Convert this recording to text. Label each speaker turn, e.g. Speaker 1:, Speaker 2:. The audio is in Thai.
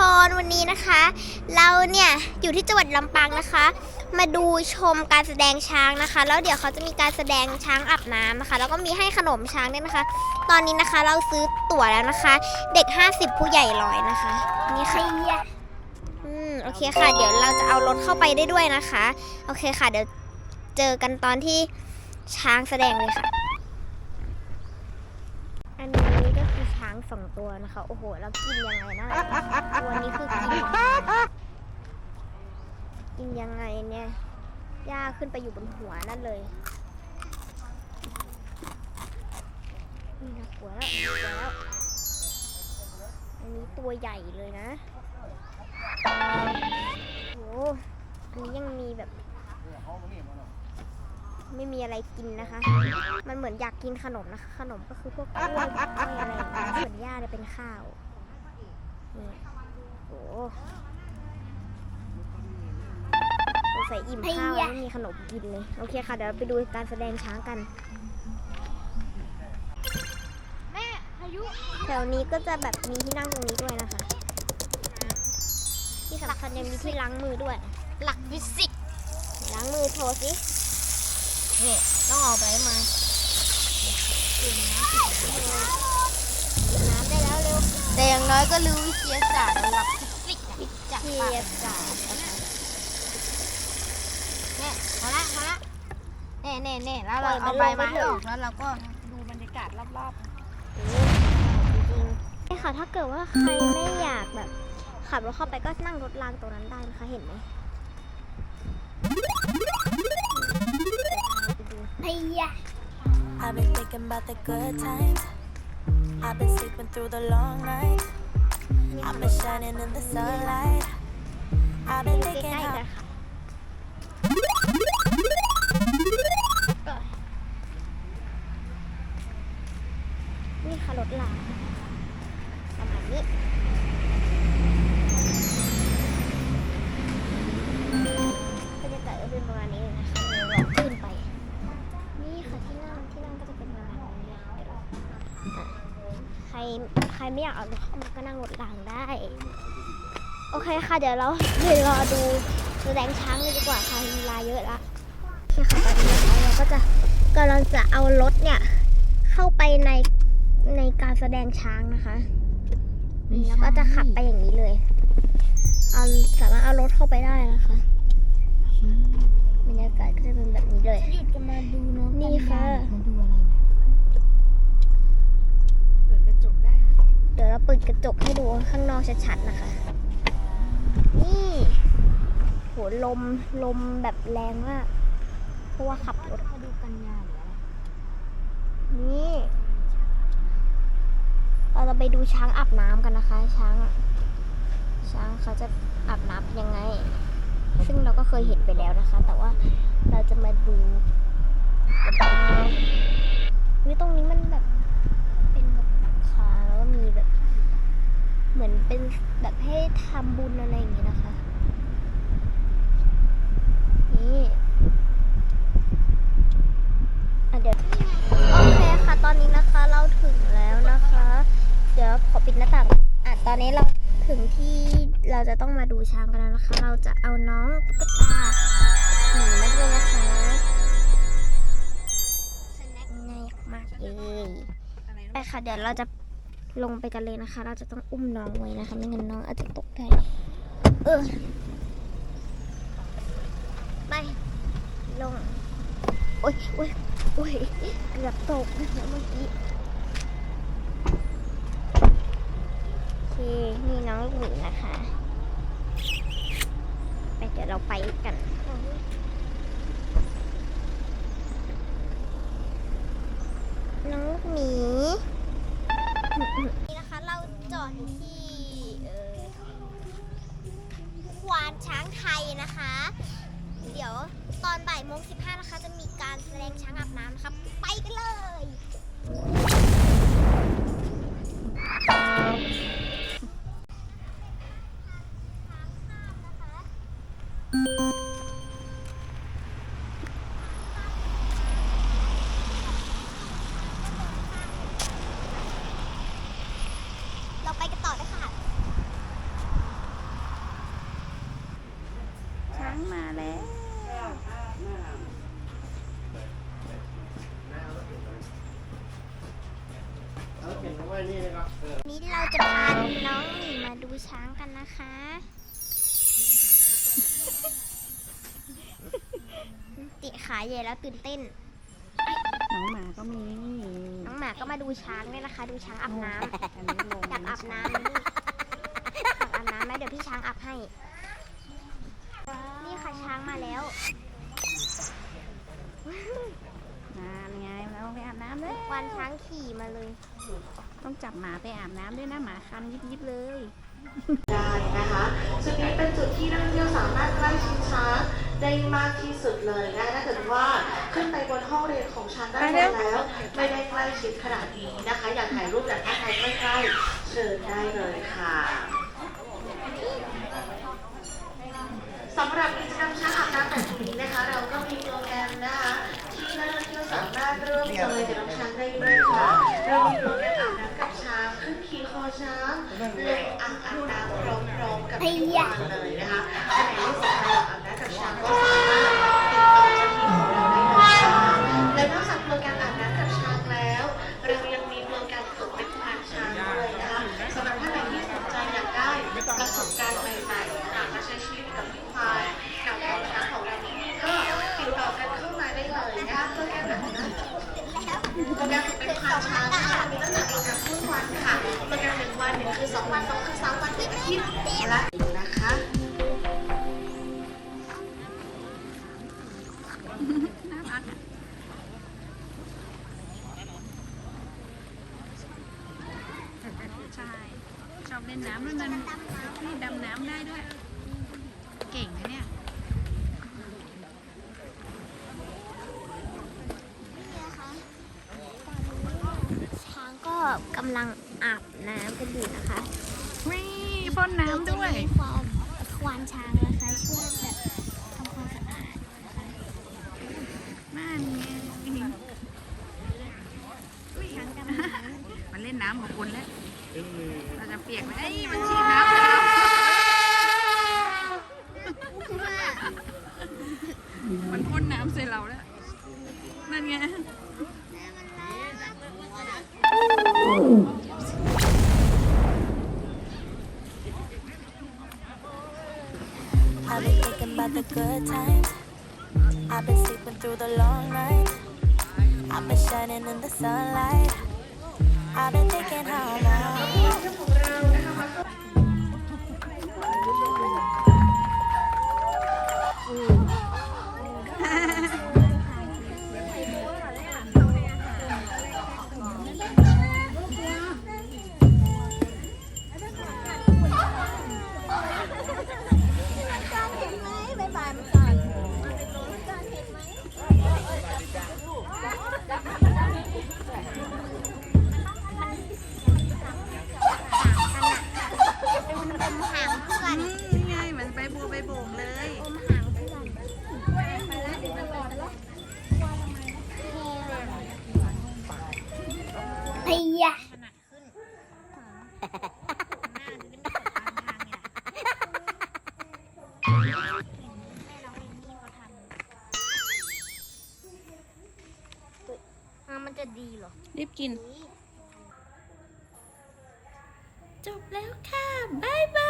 Speaker 1: คนวันนี้นะคะ เราเนี่ยอยู่ที่จังหวัดลำปางนะคะ มาดูชมการแสดงช้างนะคะ แล้วเดี๋ยวเขาจะมีการแสดงช้างอาบน้ำนะคะ แล้วก็มีให้ขนมช้างด้วยนะคะ ตอนนี้นะคะเราซื้อตั๋วแล้วนะคะ เด็ก 50 ผู้ใหญ่ร้อยนะคะนี่ค่ะอืมโอเคค่ะ เดี๋ยวเราจะเอารถเข้าไปได้ด้วยนะคะ โอเคค่ะ เดี๋ยวเจอกันตอนที่ช้างแสดงเลยค่ะ อันนี้ก็คือช้าง สองตัวนะคะ โอ้โห แล้วกินยังไงนะตัวนี้คือกินยังไงกินยังไงเนี่ยหญ้าขึ้นไปอยู่บนหัวนั่นเลยนี่นะหัวแล้วหัวแล้วอันนี้ตัวใหญ่เลยนะโอ้โหอันนี้ยังมีแบบ ไม่มีอะไรกินนะคะ มันเหมือนอยากกินขนมนะคะ ขนมก็คือพวกกล้วยกล้วยอะไรอย่างเงี้ยส่วนหญ้าเนี่ยเป็นข้าวนี่โอ้สงสัยอิ่มข้าวแล้วไม่มีขนมกินเลย โอเคค่ะ เดี๋ยวเราไปดูการแสดงช้างกัน
Speaker 2: แม่พายุ
Speaker 1: แถวนี้ก็จะแบบมีที่นั่งตรงนี้ด้วยนะคะ ที่สำคัญยังมีที่ล้างมือด้วย
Speaker 2: หลักฟิสิกส์
Speaker 1: ล้างมือโชว์สิ
Speaker 2: นี่ต้องออกไปมา
Speaker 1: น้ำได้แล้วเร็ว
Speaker 2: แต่อย่างน้อยก็รู้วิทยาศาสตร์หลักฟิสิกส์อะจาก
Speaker 1: ที่
Speaker 2: ปาก
Speaker 1: ศาสตร์นะคะ
Speaker 2: เนี่ยพอละพอละเน่เน่เน่แล้วเราเอาใบไม้ออกแล้วเราก็ดูบรรยากาศรอบ
Speaker 1: จริงๆใช่ค่ะถ้าเกิดว่าใครไม่อยากแบบ ขับรถเข้าไปก็นั่งรถรางตรงนั้นได้นะคะเห็นไหม
Speaker 2: ๆพยา
Speaker 3: I've been thinking about the good times. I've been sleeping through the long nights. I've been shining in the sunlight. I've been
Speaker 1: ใก
Speaker 3: thinking
Speaker 1: ล้ๆ
Speaker 3: how
Speaker 1: กันค่ะนี่ค่ะรถรา ไม่อยากเอารถเข้ามาก็นั่งรถรางได้ โอเคค่ะ เดี๋ยวเราเดี๋ยวรอดูแสดงช้างเลยดีกว่าค่ะมีเวลาเยอะละโอเคค่ะตอนนี้นะคะเราก็จะกำลังจะเอารถเนี่ย เข้าไปในในการแสดงช้างนะคะแล้วก็จะขับไปอย่างนี้เลย เอาสามารถเอารถเข้าไปได้นะคะบรรยากาศก็จะเป็นแบบนี้เลย
Speaker 2: หยุดกันมาดูน้อง
Speaker 1: นี่ค่ะ
Speaker 2: มาดูอะไรนะเปิดกระจกได้นะ
Speaker 1: เดกระจกให้ดูข้างนอกชัดๆนะคะ นี่โหลมลมแบบแรงมากเพราะว่าขับรถ
Speaker 2: มาดูกันยาหรืออะไร
Speaker 1: นี่เราจะไปดูช้างอาบน้ำกันนะคะ ช้างช้างเขาจะอาบน้ำยังไง ซึ่งเราก็เคยเห็นไปแล้วนะคะ แต่ว่าเราจะมาดูวิตรงนี้มันแบบเป็นแบบคาแล้วก็มีแบบ เหมือนเป็นแบบให้ ทำบุญอะไรอย่างนี้นะคะ นี่อะเดี๋ยวโอเคค่ะ ตอนนี้นะคะเราถึงแล้วนะคะ เดี๋ยวขอปิดหน้าต่างอะตอนนี้เราถึงที่เราจะต้องมาดูช้างกันแล้วนะคะ เราจะเอาน้องตุ๊กตาหนีมาด้วยนะคะง่ายมากเลยไปค่ะเดี๋ยวเราจะ ลงไปกันเลยนะคะ เราจะต้องอุ้มน้องไว้นะคะ ไม่งั้นน้องอาจจะตกได้ เออ ไป ลง โอ๊ยโอ๊ยโอ๊ยเกือบตกนะเมื่อกี้ โอเค นี่น้องลูกหมีนะคะ ไปเดี๋ยวเราไปกัน นะคะ เดี๋ยวตอนบ่ายโมงสิบห้านะคะ จะมีการแสดงช้างอาบน้ำนะครับไปกันเลย นี้เราจะพาน้องหมีมาดูช้างกันนะคะ ติขาใหญ่แล้วตื่นเต้น
Speaker 2: น้องหมาก็มี
Speaker 1: น้องหมาก็มาดูช้างด้วยนะคะ ดูช้างอาบน้ำ
Speaker 2: อ
Speaker 1: ยากอาบน้ำอยากอาบน้ำไหมเดี๋ยวพี่ช้างอาบให้ นี่ค่ะช้างมาแล้ว
Speaker 2: ไงแล้วไปอาบน้ำเลย
Speaker 1: วันช้างขี่มาเลย
Speaker 2: ต้องจับหมาไปอาบน้ำด้วยนะหมาคันยิบยิบๆเลย
Speaker 4: ได้นะคะจุดนี้เป็นจุดที่นักท่องเที่ยวสามารถใกล้ชิดช้างได้มากที่สุดเลยนะถ้าเกิดว่าขึ้นไปบนห้องเรียนของช้างด้านบนแล้วไม่ได้ใกล้ชิดขนาดนี้นะคะ อยากถ่ายรูปอยากถ่ายใกล้ๆเชิญได้เลยค่ะสำหรับกิจกรรมช้างอาบน้ำแบบนี้นะคะ เราก็มีโปรแกรมนะคะ ที่นักท่องเที่ยวสามารถร่วมจอยกับน้องช้างได้ด้วยค่ะเรามีโปรแกรมอาบน้ำกับช้างขึ้นขี่คอช้างลงอ่างอาบน้ำพ ร้อ เล่นน้ำด้วยมันนี่ดำน้ำ
Speaker 2: ได้ด้วย เก่งนะเนี่ย
Speaker 1: ช้างก็กำลังอาบน้ำกันอยู่นะคะ
Speaker 2: วิ่งพ่นน้ำด้วย
Speaker 1: จะมีความควานช้างนะคะช่วยแบบทำความสะอาดนะคะ
Speaker 2: นั่นไง
Speaker 1: ช้างดำน้
Speaker 2: มันเล่นน้ำของคุณแล้ว เราจะเปียกไหมเอ้มันฉีดน้ำใส่เรามันพ่นน้ำใส่เราแล้ว นั่นไง
Speaker 3: I've been thinking about the good times I've been sleeping through the long night. I've been shining in the sunlight. I've been thinking how long.
Speaker 1: นี่
Speaker 2: ไงมืนใบบัวใบโบกเลย
Speaker 1: อมหางเพื่อไปแล้วเดี๋ยวจะรอแล้วไอ้ยะมันจะดีหรอ
Speaker 2: รีบกิน
Speaker 1: จ
Speaker 2: บแล้วค่ะ บ๊ายบาย